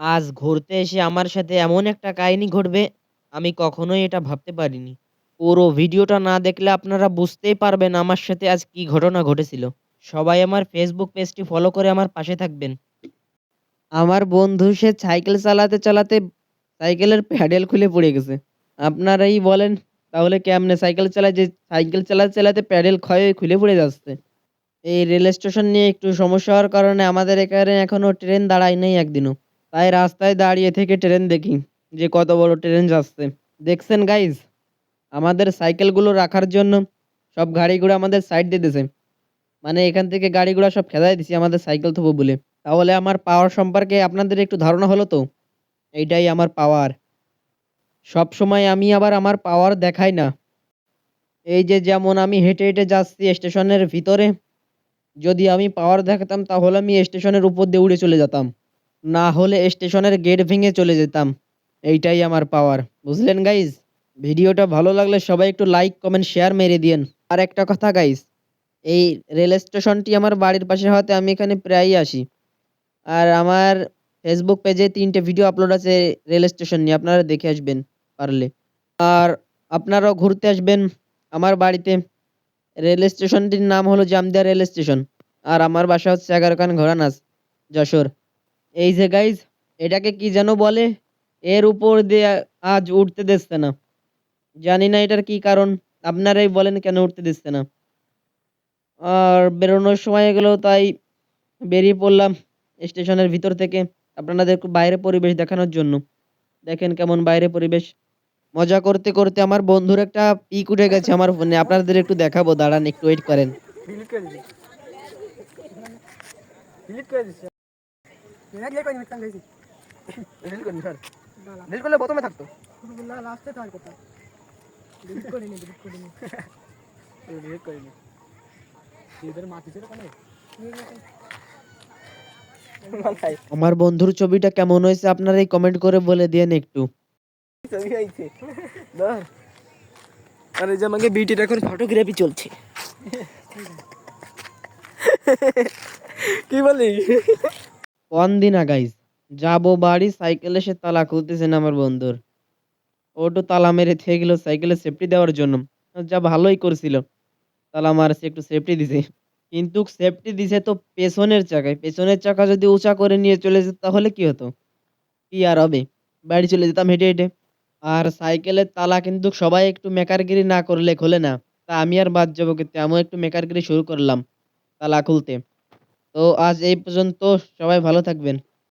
আজ ঘুরতে এসে আমার সাথে এমন একটা কাহিনী ঘটবে আমি কখনোই এটা ভাবতে পারিনি। পুরো ভিডিওটা না দেখলে আপনারা বুঝতেই পারবেন আমার সাথে আজ কি ঘটনা ঘটেছিল। সবাই আমার ফেসবুক পেজটি ফলো করে আমার পাশে থাকবেন। আমার বন্ধু সে সাইকেল চালাতে, চালাতে সাইকেলের প্যাডেল খুলে পড়ে গেছে। আপনারাই বলেন তাহলে কেমনে সাইকেল চালায় যে সাইকেল চালাতে, চালাতে প্যাডেল ক্ষয় হয়ে খুলে পড়ে যাচ্ছে। এই রেল স্টেশন নিয়ে একটু সমস্যা হওয়ার কারণে আমাদের এখানে এখনও ট্রেন দাঁড়ায় নাই একদিনও। তাই রাস্তায় দাঁড়িয়ে থেকে ট্রেন দেখি যে কত বড় ট্রেন যাচ্ছে। দেখছেন গাইস? আমাদের সাইকেলগুলো রাখার জন্য সব গাড়িগুলো আমাদের সাইড দিয়ে দিছে। মানে এখান থেকে গাড়িগুলো সব খেদাই দিছি আমাদের সাইকেল থবো বলে। তাহলে আমার পাওয়ার সম্পর্কে আপনাদের একটু ধারণা হলো তো? এইটাই আমার পাওয়ার। সব সময় আমি আবার আমার পাওয়ার দেখাই না। এই যে যেমন আমি হেঁটে, হেঁটে যাচ্ছি স্টেশনের ভিতরে। যদি আমি পাওয়ার দেখাতাম তাহলে আমি স্টেশনের উপর দিয়ে উড়ে চলে যেতাম। না হলে স্টেশনের গেট ভেঙে চলে যেতাম। এইটাই আমার পাওয়ার। বুঝলেন গাইস? ভিডিওটা ভালো লাগলে সবাই একটু লাইক, কমেন্ট, শেয়ার মেরে দিয়েন। আর একটা কথা গাইস, এই রেল স্টেশনটি আমার বাড়ির পাশে হওয়াতে আমি এখানে প্রায়ই আসি। আর আমার ফেসবুক পেজে তিনটে ভিডিও আপলোড আছে রেল স্টেশন নিয়ে আপনারা দেখে আসবেন পারলে। আর আপনারাও ঘুরতে আসবেন আমার বাড়িতে। রেল স্টেশনটির নাম হলো জামদিয়া রেল স্টেশন। আর আমার বাসা হচ্ছে এগারোখান ঘোড়ানাচ, যশোর। এই যে গাইজ এটাকে কি যেন বলে? এর উপর দিয়ে আজ উঠতে দিচ্ছে না। জানি না এটার কি কারণ? আপনারাই বলেন কেন উঠতে দিচ্ছে না? আর বেরোনোর সময় হয়ে গেল তাই বেরিয়ে পড়লাম স্টেশনের ভিতর থেকে আপনাদের বাইরে পরিবেশ দেখানোর জন্য। দেখেন কেমন বাইরে পরিবেশ। মজা করতে, করতে আমার বন্ধুর একটা পিক উঠে গেছে আমার ফোনে। আপনাদের একটু দেখাবো দাঁড়ান একটু ওয়েট করেন। ডিলিট স্যার ডিলিট করলে প্রথমে থাকতো? না লাস্টে থাকার কথা ডিলিট ডিলিট ডিলিট এদের কেন আমার বন্ধুর ছবিটা কেমন হয়েছে আপনারা আপনারাই কমেন্ট করে বলে দিয়েন একটু। ছবি আইছে না আরে যে আমাকে বিটির এখন ফটোগ্রাফি চলছে। কি বলি কোন দিন গাইস যাব বাড়ি সাইকেল এসে তালা খুলতেছে না আমার বন্ধুর। ও তো তালা মেরে থেকে গেল সাইকেলের সেফটি দেওয়ার জন্য। যা ভালোই করছিল। তালা মারছে একটু সেফটি দিছে। কিন্তু সেফটি দিছে তো পেছনের চাকায়। পেছনের চাকা যদি উঁচা করে নিয়ে চলে যেত তাহলে কি হতো? কি আর হবে? বাড়ি চলে যেতাম হেঁটে, হেঁটে। আর সাইকেলের তালা কিন্তু সবাই একটু মেকারগিরি না করলে খোলে না। তা আমি আর বাদ যাব কিন্তু আমিও একটু মেকারগিরি শুরু করলাম তালা খুলতে। তো আজ এই পর্যন্ত সবাই ভালো থাকবেন।